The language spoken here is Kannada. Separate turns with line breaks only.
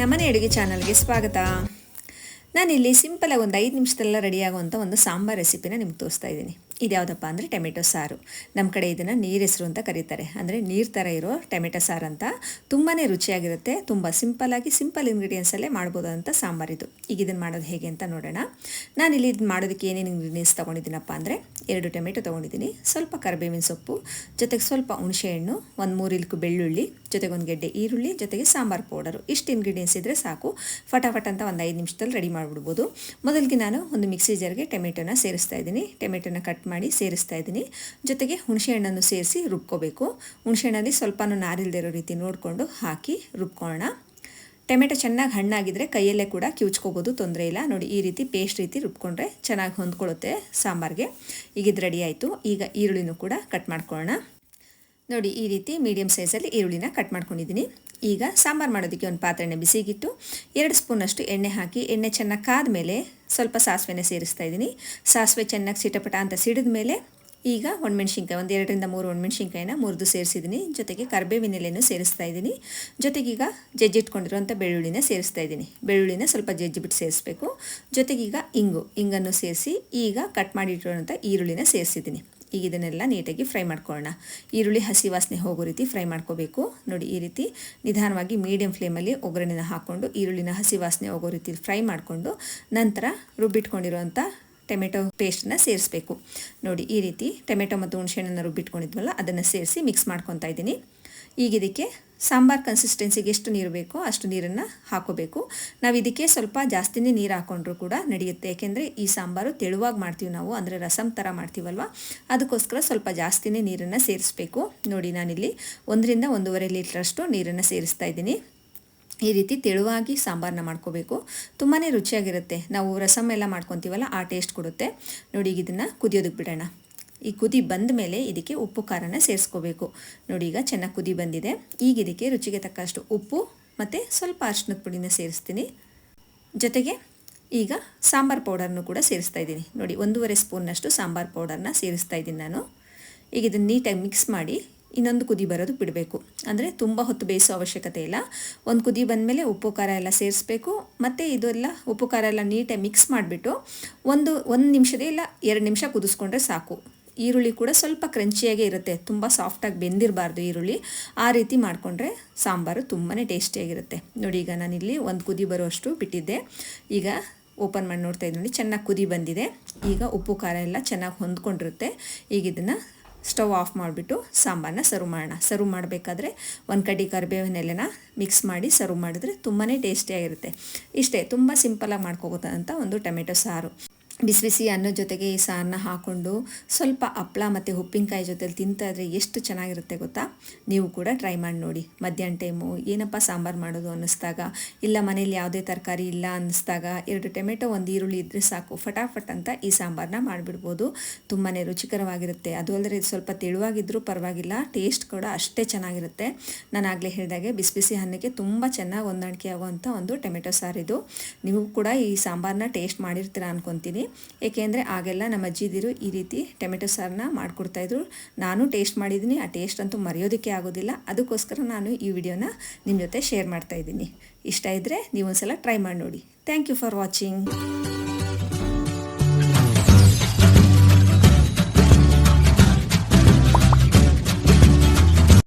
ನಮ್ಮನೆ ಅಡುಗೆ ಚಾನಲ್ಗೆ ಸ್ವಾಗತ. ನಾನಿಲ್ಲಿ ಸಿಂಪಲಾಗಿ ಒಂದು ಐದು ನಿಮಿಷದಲ್ಲ ರೆಡಿಯಾಗುವಂಥ ಒಂದು ಸಾಂಬಾರ್ ರೆಸಿಪಿನ ನಿಮ್ಗೆ ತೋರಿಸ್ತಾ ಇದ್ದೀನಿ. ಇದ್ಯಾವುದಪ್ಪ ಅಂದರೆ ಟೊಮೆಟೊ ಸಾರು. ನಮ್ಮ ಕಡೆ ಇದನ್ನು ನೀರೆಸರು ಅಂತ ಕರೀತಾರೆ. ಅಂದರೆ ನೀರು ಥರ ಇರೋ ಟೊಮೆಟೊ ಸಾರು ಅಂತ ತುಂಬಾ ರುಚಿಯಾಗಿರುತ್ತೆ. ತುಂಬ ಸಿಂಪಲಾಗಿ ಸಿಂಪಲ್ ಇಂಗ್ರೀಡಿಯೆಂಟ್ಸಲ್ಲೇ ಮಾಡ್ಬೋದು ಅಂತ ಸಾಂಬಾರಿದು ಈಗ ಇದನ್ನು ಮಾಡೋದು ಹೇಗೆ ಅಂತ ನೋಡೋಣ. ನಾನಿಲ್ಲಿ ಇದು ಮಾಡೋದಕ್ಕೆ ಏನೇನು ಇಂಗ್ರೀಡಿಯೆಂಟ್ಸ್ ತೊಗೊಂಡಿದ್ದೀನಪ್ಪ ಅಂದರೆ ಎರಡು ಟೊಮೆಟೊ ತೊಗೊಂಡಿದ್ದೀನಿ. ಸ್ವಲ್ಪ ಕರಿಬೇವಿನ ಸೊಪ್ಪು, ಜೊತೆಗೆ ಸ್ವಲ್ಪ ಹುಣಸೆಹಣ್ಣು ಒಂದು ಮೂರು ಇಲ್ಕು ಬೆಳ್ಳುಳ್ಳಿ, ಜೊತೆಗೆ ಒಂದು ಗೆಡ್ಡೆ ಈರುಳ್ಳಿ, ಜೊತೆಗೆ ಸಾಂಬಾರು ಪೌಡರು. ಇಷ್ಟು ಇಂಗ್ರೀಡಿಯೆಂಟ್ಸ್ ಇದ್ದರೆ ಸಾಕು. ಫಟಾಫಟ್ ಅಂತ ಒಂದು ಐದು ನಿಮಿಷದಲ್ಲಿ ರೆಡಿ ಮಾಡಿಬಿಡ್ಬೋದು. ಮೊದಲಿಗೆ ನಾನು ಒಂದು ಮಿಕ್ಸಿ ಜಾರ್ಗೆ ಟೊಮೆಟೊನ ಸೇರಿಸ್ತಾ ಇದ್ದೀನಿ. ಟೊಮೆಟೊನ ಕಟ್ ಮಾಡಿ ಸೇರಿಸ್ತಾ ಇದ್ದೀನಿ. ಜೊತೆಗೆ ಹುಣಸೆಹಣ್ಣನ್ನು ಸೇರಿಸಿ ರುಬ್ಕೋಬೇಕು. ಹುಣಸೆಹಣ್ಣಲ್ಲಿ ಸ್ವಲ್ಪನೂ ನಾರಿಲ್ದಿರೋ ರೀತಿ ನೋಡಿಕೊಂಡು ಹಾಕಿ ರುಬ್ಕೊಳ್ಳೋಣ. ಟೊಮೆಟೊ ಚೆನ್ನಾಗಿ ಹಣ್ಣಾಗಿದ್ದರೆ ಕೈಯಲ್ಲೇ ಕೂಡ ಕಿವುಚ್ಕೋಬೋದು, ತೊಂದರೆ ಇಲ್ಲ. ನೋಡಿ, ಈ ರೀತಿ ಪೇಸ್ಟ್ ರೀತಿ ರುಬ್ಕೊಂಡ್ರೆ ಚೆನ್ನಾಗಿ ಹೊಂದ್ಕೊಳ್ಳುತ್ತೆ ಸಾಂಬಾರಿಗೆ. ಈಗ ಇದು ರೆಡಿ ಆಯಿತು. ಈಗ ಈರುಳ್ಳಿನೂ ಕೂಡ ಕಟ್ ಮಾಡ್ಕೊಳ್ಳೋಣ. ನೋಡಿ, ಈ ರೀತಿ ಮೀಡಿಯಮ್ ಸೈಜಲ್ಲಿ ಈರುಳ್ಳಿನ ಕಟ್ ಮಾಡ್ಕೊಂಡಿದ್ದೀನಿ. ಈಗ ಸಾಂಬಾರು ಮಾಡೋದಕ್ಕೆ ಒಂದು ಪಾತ್ರೆನ ಬಿಸಿಗಿಟ್ಟು, ಎರಡು ಸ್ಪೂನಷ್ಟು ಎಣ್ಣೆ ಹಾಕಿ, ಎಣ್ಣೆ ಚೆನ್ನಾಗಿ ಕಾದ ಮೇಲೆ ಸ್ವಲ್ಪ ಸಾಸಿವೆನೇ ಸೇರಿಸ್ತಾ ಇದ್ದೀನಿ. ಸಾಸಿವೆ ಚೆನ್ನಾಗಿ ಸಿಟಪಟ ಅಂತ ಸಿಡಿದ ಮೇಲೆ ಈಗ ಒಣಮೆಣ್ಸಿನ್ಕಾಯಿ, ಒಂದು ಎರಡರಿಂದ ಮೂರು ಒಣಮೆಣ್ಸಿನ್ಕಾಯಿನ ಮುರಿದು ಸೇರಿಸಿದ್ದೀನಿ. ಜೊತೆಗೆ ಕರ್ಬೇವಿನ ಎಲೆನೂ ಸೇರಿಸ್ತಾ ಇದ್ದೀನಿ. ಜೊತೆಗೀಗ ಜಜ್ಜಿಟ್ಕೊಂಡಿರುವಂಥ ಬೆಳ್ಳುಳ್ಳಿನ ಸೇರಿಸ್ತಾ ಇದ್ದೀನಿ. ಬೆಳ್ಳುಳ್ಳಿನ ಸ್ವಲ್ಪ ಜಜ್ಜಿಬಿಟ್ಟು ಸೇರಿಸ್ಬೇಕು. ಜೊತೆಗೀಗ ಇಂಗು, ಇಂಗನ್ನು ಸೇರಿಸಿ ಈಗ ಕಟ್ ಮಾಡಿಟ್ಟಿರುವಂಥ ಈರುಳ್ಳಿನ ಸೇರಿಸಿದ್ದೀನಿ. ಈಗ ಇದನ್ನೆಲ್ಲ ನೀಟಾಗಿ ಫ್ರೈ ಮಾಡ್ಕೊಳ್ಳೋಣ. ಈರುಳ್ಳಿ, ಹಸಿ ವಾಸನೆ ಹೋಗೋ ರೀತಿ ಫ್ರೈ ಮಾಡ್ಕೋಬೇಕು. ನೋಡಿ, ಈ ರೀತಿ ನಿಧಾನವಾಗಿ ಮೀಡಿಯಂ ಫ್ಲೇಮಲ್ಲಿ ಒಗ್ಗರಣೆನ ಹಾಕ್ಕೊಂಡು ಈರುಳ್ಳಿನ ಹಸಿ ವಾಸನೆ ಹೋಗೋ ರೀತಿ ಫ್ರೈ ಮಾಡಿಕೊಂಡು ನಂತರ ರುಬ್ಬಿಟ್ಕೊಂಡಿರುವಂಥ ಟೊಮೆಟೊ ಪೇಸ್ಟನ್ನ ಸೇರಿಸ್ಬೇಕು. ನೋಡಿ, ಈ ರೀತಿ ಟೊಮೆಟೊ ಮತ್ತು ಹುಣಸೆಹಣ್ಣನ್ನು ರುಬ್ಬಿಟ್ಕೊಂಡಿದ್ವಲ್ಲ ಅದನ್ನು ಸೇರಿಸಿ ಮಿಕ್ಸ್ ಮಾಡ್ಕೊತಾ ಇದ್ದೀನಿ. ಈಗ ಇದಕ್ಕೆ ಸಾಂಬಾರ್ ಕನ್ಸಿಸ್ಟೆನ್ಸಿಗೆ ಎಷ್ಟು ನೀರು ಬೇಕೋ ಅಷ್ಟು ನೀರನ್ನು ಹಾಕೋಬೇಕು. ನಾವು ಇದಕ್ಕೆ ಸ್ವಲ್ಪ ಜಾಸ್ತಿನೇ ನೀರು ಹಾಕೊಂಡ್ರೂ ಕೂಡ ನಡೆಯುತ್ತೆ. ಏಕೆಂದರೆ ಈ ಸಾಂಬಾರು ತೆಳುವಾಗಿ ಮಾಡ್ತೀವಿ ನಾವು, ಅಂದರೆ ರಸಮ್ ಥರ ಮಾಡ್ತೀವಲ್ವ? ಅದಕ್ಕೋಸ್ಕರ ಸ್ವಲ್ಪ ಜಾಸ್ತಿನೇ ನೀರನ್ನು ಸೇರಿಸ್ಬೇಕು. ನೋಡಿ, ನಾನಿಲ್ಲಿ ಒಂದರಿಂದ ಒಂದೂವರೆ ಲೀಟ್ರಷ್ಟು ನೀರನ್ನು ಸೇರಿಸ್ತಾ ಇದ್ದೀನಿ. ಈ ರೀತಿ ತೆಳುವಾಗಿ ಸಾಂಬಾರನ್ನ ಮಾಡ್ಕೋಬೇಕು. ತುಂಬಾ ರುಚಿಯಾಗಿರುತ್ತೆ. ನಾವು ರಸಮ್ ಎಲ್ಲ ಮಾಡ್ಕೊತೀವಲ್ಲ, ಆ ಟೇಸ್ಟ್ ಕೊಡುತ್ತೆ. ನೋಡಿ, ಈಗ ಇದನ್ನು ಕುದಿಯೋದಕ್ಕೆ ಬಿಡೋಣ. ಈ ಕುದಿ ಬಂದ ಮೇಲೆ ಇದಕ್ಕೆ ಉಪ್ಪು, ಖಾರನ ಸೇರಿಸ್ಕೋಬೇಕು. ನೋಡಿ, ಈಗ ಚೆನ್ನಾಗಿ ಕುದಿ ಬಂದಿದೆ. ಈಗ ಇದಕ್ಕೆ ರುಚಿಗೆ ತಕ್ಕಷ್ಟು ಉಪ್ಪು ಮತ್ತು ಸ್ವಲ್ಪ ಅರ್ಶಿನದ ಪುಡಿನ ಸೇರಿಸ್ತೀನಿ. ಜೊತೆಗೆ ಈಗ ಸಾಂಬಾರು ಪೌಡರ್ನು ಕೂಡ ಸೇರಿಸ್ತಾ ಇದ್ದೀನಿ. ನೋಡಿ, ಒಂದೂವರೆ ಸ್ಪೂನ್ನಷ್ಟು ಸಾಂಬಾರು ಪೌಡರ್ನ ಸೇರಿಸ್ತಾ ಇದ್ದೀನಿ ನಾನು. ಈಗ ಇದನ್ನು ನೀಟಾಗಿ ಮಿಕ್ಸ್ ಮಾಡಿ ಇನ್ನೊಂದು ಕುದಿ ಬರೋದು ಬಿಡಬೇಕು. ಅಂದರೆ ತುಂಬ ಹೊತ್ತು ಬೇಯಿಸೋ ಅವಶ್ಯಕತೆ ಇಲ್ಲ. ಒಂದು ಕುದಿ ಬಂದಮೇಲೆ ಉಪ್ಪು, ಖಾರ ಎಲ್ಲ ಸೇರಿಸ್ಬೇಕು. ಮತ್ತು ಇದೆಲ್ಲ ಉಪ್ಪು, ಖಾರ ಎಲ್ಲ ನೀಟಾಗಿ ಮಿಕ್ಸ್ ಮಾಡಿಬಿಟ್ಟು ಒಂದು ಒಂದು ನಿಮಿಷದೇ ಇಲ್ಲ, ಎರಡು ನಿಮಿಷ ಕುದಿಸ್ಕೊಂಡ್ರೆ ಸಾಕು. ಈರುಳ್ಳಿ ಕೂಡ ಸ್ವಲ್ಪ ಕ್ರಂಚಿಯಾಗೇ ಇರುತ್ತೆ. ತುಂಬ ಸಾಫ್ಟಾಗಿ ಬೆಂದಿರಬಾರ್ದು ಈರುಳ್ಳಿ. ಆ ರೀತಿ ಮಾಡಿಕೊಂಡ್ರೆ ಸಾಂಬಾರು ತುಂಬಾ ಟೇಸ್ಟಿಯಾಗಿರುತ್ತೆ. ನೋಡಿ, ಈಗ ನಾನಿಲ್ಲಿ ಒಂದು ಕುದಿ ಬರುವಷ್ಟು ಬಿಟ್ಟಿದ್ದೆ. ಈಗ ಓಪನ್ ಮಾಡಿ ನೋಡ್ತಾ ಇದ್ದೀನಿ. ಚೆನ್ನಾಗಿ ಕುದಿ ಬಂದಿದೆ. ಈಗ ಉಪ್ಪು, ಖಾರ ಎಲ್ಲ ಚೆನ್ನಾಗಿ ಹೊಂದ್ಕೊಂಡಿರುತ್ತೆ. ಈಗ ಇದನ್ನು ಸ್ಟವ್ ಆಫ್ ಮಾಡಿಬಿಟ್ಟು ಸಾಂಬಾರನ್ನ ಸರ್ವ್ ಮಾಡೋಣ. ಸರ್ವ್ ಮಾಡಬೇಕಾದ್ರೆ ಒಂದು ಕಡಿ ಕರಿಬೇವಿನ ಎಲೆನ ಮಿಕ್ಸ್ ಮಾಡಿ ಸರ್ವ್ ಮಾಡಿದ್ರೆ ತುಂಬಾ ಟೇಸ್ಟಿಯಾಗಿರುತ್ತೆ ಇಷ್ಟೇ, ತುಂಬ ಸಿಂಪಲಾಗಿ ಮಾಡ್ಕೋಬೋದಂಥ ಒಂದು ಟೊಮೆಟೊ ಸಾರು. ಬಿಸಿ ಬಿಸಿ ಅನ್ನದ ಜೊತೆಗೆ ಈ ಸಾರನ್ನ ಹಾಕ್ಕೊಂಡು ಸ್ವಲ್ಪ ಹಪ್ಪಳ ಮತ್ತು ಉಪ್ಪಿನಕಾಯಿ ಜೊತೆಲಿ ತಿಂತಾ ಇದ್ರೆ ಎಷ್ಟು ಚೆನ್ನಾಗಿರುತ್ತೆ ಗೊತ್ತಾ? ನೀವು ಕೂಡ ಟ್ರೈ ಮಾಡಿ ನೋಡಿ. ಮಧ್ಯಾಹ್ನ ಟೈಮು ಏನಪ್ಪ ಸಾಂಬಾರು ಮಾಡೋದು ಅನ್ನಿಸ್ದಾಗ, ಇಲ್ಲ ಮನೇಲಿ ಯಾವುದೇ ತರಕಾರಿ ಇಲ್ಲ ಅನ್ನಿಸ್ದಾಗ ಎರಡು ಟೊಮೆಟೊ, ಒಂದು ಈರುಳ್ಳಿ ಇದ್ದರೆ ಸಾಕು. ಫಟಾಫಟ್ ಅಂತ ಈ ಸಾಂಬಾರನ್ನ ಮಾಡಿಬಿಡ್ಬೋದು. ತುಂಬಾ ರುಚಿಕರವಾಗಿರುತ್ತೆ. ಅದು ಅಲ್ಲದೆ ಇದು ಸ್ವಲ್ಪ ತೆಳುವಾಗಿದ್ದರೂ ಪರವಾಗಿಲ್ಲ ಟೇಸ್ಟ್ ಕೂಡ ಅಷ್ಟೇ ಚೆನ್ನಾಗಿರುತ್ತೆ. ನಾನು ಆಗಲೇ ಹೇಳಿದಾಗೆ ಬಿಸಿ ಬಿಸಿ ಅನ್ನಕ್ಕೆ ತುಂಬ ಚೆನ್ನಾಗಿ ಹೊಂದಾಣಿಕೆ ಆಗುವಂಥ ಒಂದು ಟೊಮೆಟೊ ಸಾರಿದು. ನೀವು ಕೂಡ ಈ ಸಾಂಬಾರನ್ನ ಟೇಸ್ಟ್ ಮಾಡಿರ್ತೀರ ಅನ್ಕೊತೀನಿ. ಏಕೆಂದರೆ ಆಗೆಲ್ಲ ನಮ್ಮ ಅಜ್ಜಿದಿರು ಈ ರೀತಿ ಟೊಮೆಟೊ ಸಾರನ್ನ ಮಾಡಿಕೊಡ್ತಾಯಿದ್ರು ನಾನು ಟೇಸ್ಟ್ ಮಾಡಿದ್ದೀನಿ, ಆ ಟೇಸ್ಟ್ ಅಂತೂ ಮರೆಯೋದಕ್ಕೆ ಆಗೋದಿಲ್ಲ. ಅದಕ್ಕೋಸ್ಕರ ನಾನು ಈ ವಿಡಿಯೋನ ನಿಮ್ಮ ಜೊತೆ ಶೇರ್ ಮಾಡ್ತಾ ಇದ್ದೀನಿ. ಇಷ್ಟ ಇದ್ದರೆ ನೀವು ಒಂದ್ಸಲ ಟ್ರೈ ಮಾಡಿ ನೋಡಿ. Thank you for watching